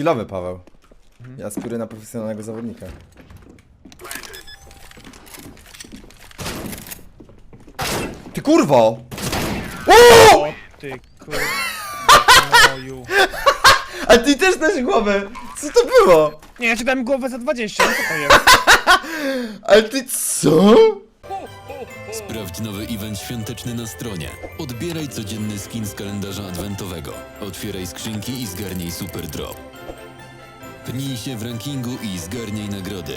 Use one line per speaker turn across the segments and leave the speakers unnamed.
Skillowy Paweł. Ja aspiruję na profesjonalnego zawodnika. Ty kurwo!
O ty kurwa. Moju.
A ty też dałeś głowę! Co to było?
Nie, ja ci dałem głowę za 20, no co to jest?
Ale ty co?
Sprawdź nowy event świąteczny na stronie. Odbieraj codzienny skin z kalendarza adwentowego. Otwieraj skrzynki i zgarnij super drop. Pnij się w rankingu i zgarniaj nagrody.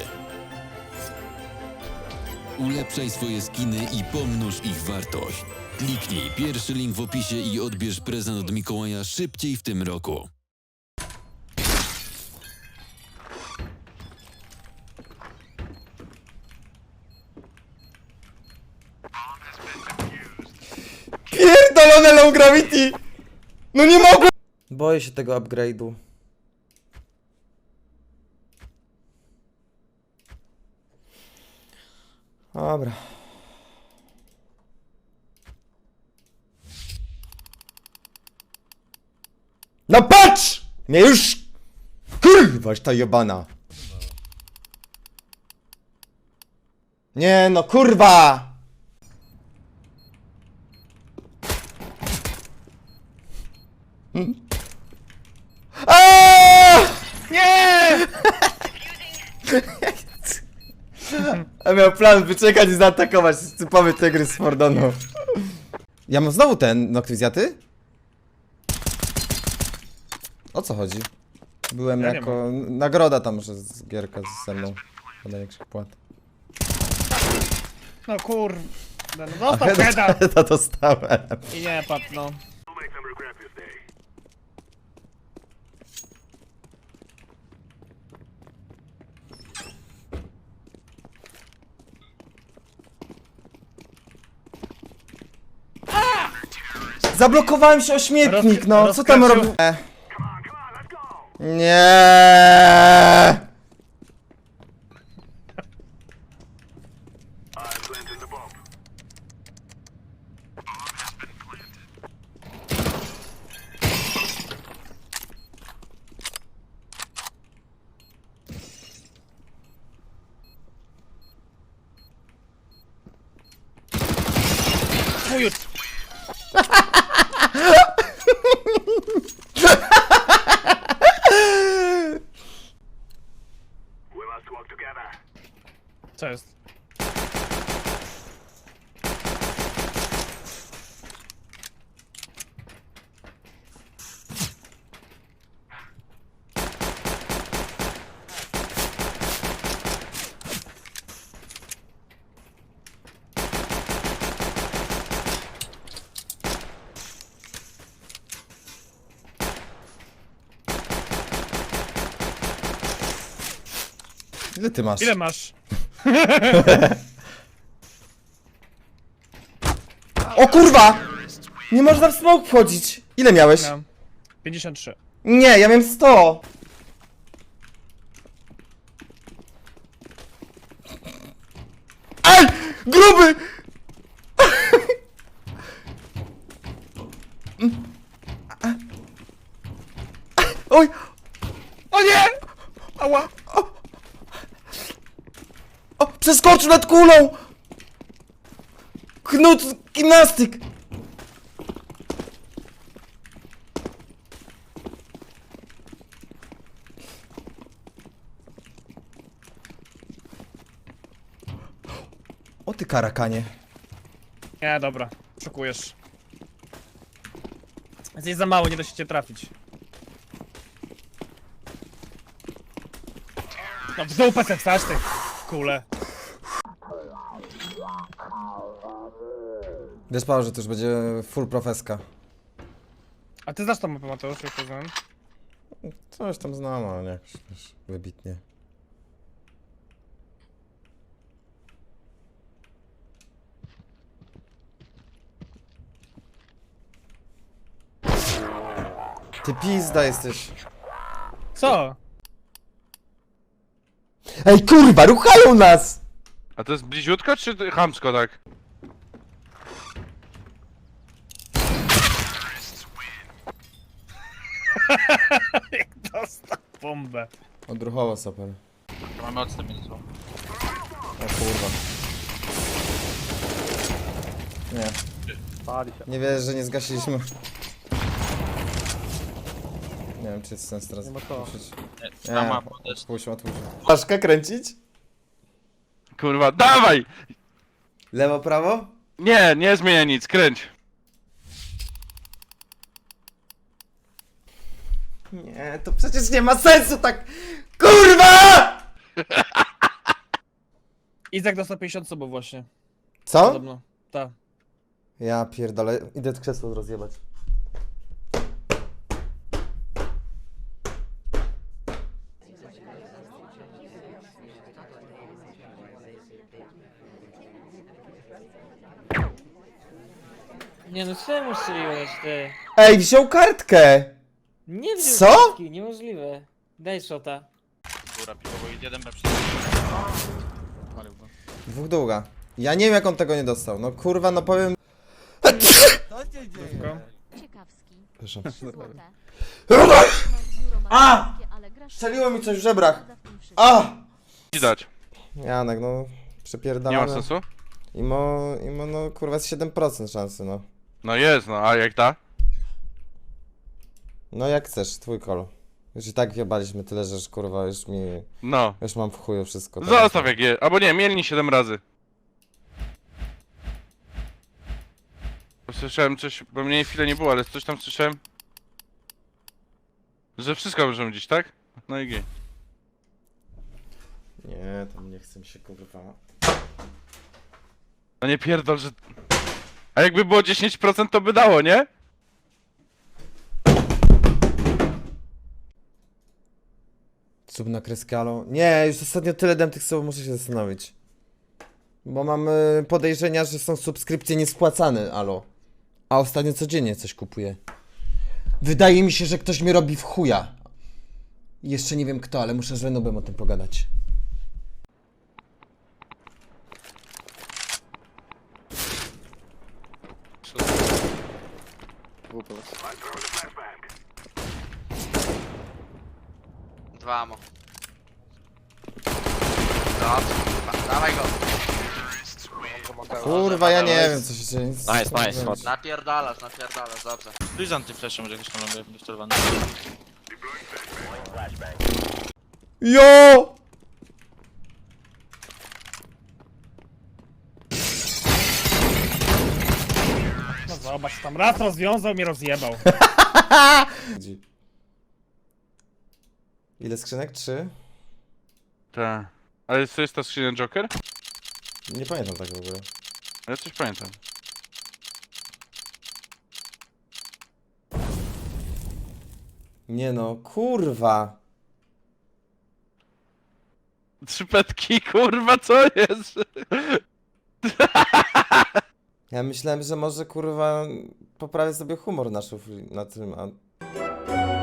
Ulepszaj swoje skiny i pomnóż ich wartość. Kliknij pierwszy link w opisie i odbierz prezent od Mikołaja szybciej w tym roku.
Pierdolone low gravity! No nie mogę! Boję się tego upgrade'u. Dobra. No patrz! Mnie już... Kurwa, ta jebana. Nie no, kurwa! Aaaa!
Nie!
Ja miał plan wyczekać i zaatakować typowy tygrys z Fordonu. Ja mam znowu ten Noctwiziaty? O co chodzi? Byłem
Ja nie
jako nagroda tam, że z gierka ze mną. Jak się płat.
No kur... No dostał heada
To dostałem.
i nie padł, no.
Zablokowałem się o śmietnik,
Roz-
no co tam
rozkraczył-
robię? Nie.
Wujut. Co jest?
Ile ty masz?
Ile masz?
O kurwa! Nie można w smoke wchodzić. Ile miałeś?
No. 53.
Nie, ja miałem 100. Ej! Gruby! Oj!
O nie! Ała!
Przeskoczył nad kulą! Knut gimnastyk! O ty karakanie.
Nie, dobra. Szokujesz. Jesteś za mało, nie da się cię trafić. No w dupę se wstać ty kule.
Wiesz Paweł, że to już będzie full profeska.
A ty znasz tą mapę Mateusz, jak rozumiem?
Coś tam znam, ale nie jakoś wiesz, wybitnie. Ty pizda jesteś.
Co?
Ej kurwa, ruchają nas!
A to jest bliziutko czy to chamsko tak?
Dostał. bombę.
Odruchowo super.
Mamy odstęp między sobą.
O kurwa. Nie. Nie wierzę, że nie zgasiliśmy. Nie wiem, czy jest sens teraz. Nie ma to. Nie,
też.
odpuść, odpuść. Paszkę kręcić?
Kurwa, dawaj!
Lewo, prawo?
Nie, nie zmienia nic, kręć.
Nie, to przecież nie ma sensu tak... KURWA!
Izak dostał 50 subów właśnie.
Co?
Podobno. Tak.
Ja pierdolę, idę krzesło rozjebać.
Nie no, czemu strzeliłeś ty?
Ej, wziął kartkę!
Nie wziął
Co?
kartki, niemożliwe. Daj shota.
Góra piwowo i jeden B. Palił go.
Dwóch długa. Ja nie wiem jak on tego nie dostał. No kurwa, no powiem...
Tylko.
Ciekawski.
Przepraszam.
Złote.
A!
Ale grasz
Strzeliło mi coś w żebrach. A!
Widać.
Janek, no...
Nie
Przepierdalamy.
ma sensu?
Imo, imo, no kurwa jest 7% szansy, no.
No jest, no, a jak ta?
No jak chcesz, twój kol. Już i tak jebaliśmy tyle, że już kurwa już mi...
No.
Już mam w chuju wszystko. teraz.
Zostaw jak je. Albo nie, mielni 7 razy. Słyszałem coś, bo mnie chwilę nie było, ale coś tam słyszałem. Że wszystko możemy dziś, tak? No i G.
Nie, tam nie chcę mi się kurwa.
No nie pierdol, że... A jakby było 10% to by dało, nie?
Sub na kreskę, alo. Nie, już ostatnio tyle dam tych słów, muszę się zastanowić. Bo mam y, podejrzenia, że są subskrypcje niespłacane, alo. A ostatnio codziennie coś kupuję. Wydaje mi się, że ktoś mnie robi w chuja. Jeszcze nie wiem kto, ale muszę z Renubem o tym pogadać.
Dwa amo. Dobrze, kurwa. Dawaj go.
Kurwa, ja nie wiem co się dzieje. Nic
Nice,
nie
nice,
wiem.
Napierdalasz, napierdalasz, dobrze.
Tu jest antyflash, może jakoś tam ląduje wczorowany.
Jo!
No zobacz, tam raz rozwiązał, mnie rozjebał.
Gdzie? Ile skrzynek? Trzy?
Tak. Ale co jest ta skrzynia Joker?
Nie pamiętam tak w ogóle.
Ja coś pamiętam.
Nie no, kurwa.
Trzy petki, kurwa, co jest?
Ja myślałem, że może kurwa poprawię sobie humor na szufli, na tym, a...